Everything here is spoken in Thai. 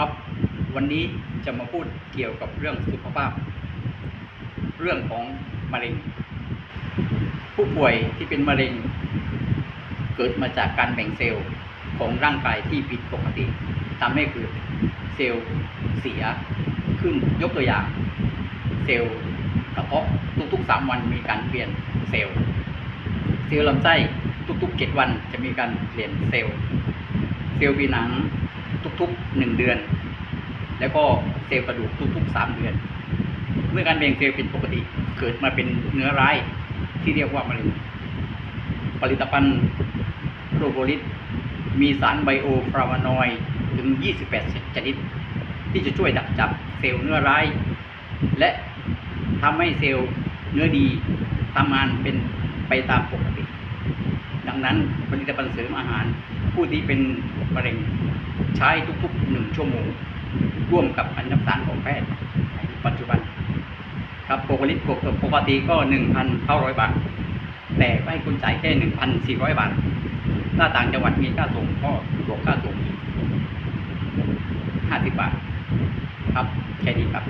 ครับ วันนี้จะมาพูดเกี่ยวกับเรื่องสุขภาพ เรื่องของมะเร็ง ผู้ป่วยที่เป็นมะเร็ง เกิดมาจากการแบ่งเซลล์ของร่างกายที่ผิดปกติทำให้เกิดเซลล์เสียขึ้นยกตัวอย่าง เซลล์กระเพาะทุกๆ 3 วันมีการเปลี่ยนเซลล์ เซลล์ลำไส้ทุกๆ 7 วันจะมีการเปลี่ยนเซลล์ เซลล์ผิวหนัง ทุกๆ1เดือน แล้วก็เซลล์กระดูกทุกๆ3เดือน เมื่อการเบ่งเซลล์เป็นปกติเกิดมาเป็นเนื้อร้ายที่เรียกว่ามะเร็งผลิตภัณฑ์โปรโพลิสมีสารไบโอฟลาวานอยด์ถึง 28 ชนิด ที่จะช่วยดักจับเซลล์เนื้อร้าย และทำให้เซลล์เนื้อดีทำงานเป็นไปตามปกติ ดังนั้นผลิตภัณฑ์เสริมอาหารผู้ที่เป็นมะเร็ง ใช้ทุกๆหนึ่งชั่วโมง ร่วมกับอันดับสารของแพทย์ปัจจุบัน ครับโปรโพลิปกติก็ 1,900 บาท แต่ให้คุณจ่ายแค่ 1,400 บาท ถ้าต่างจังหวัดมีค่าส่งก็บวกค่าส่งอีก50 บาท ครับแค่นี้ครับ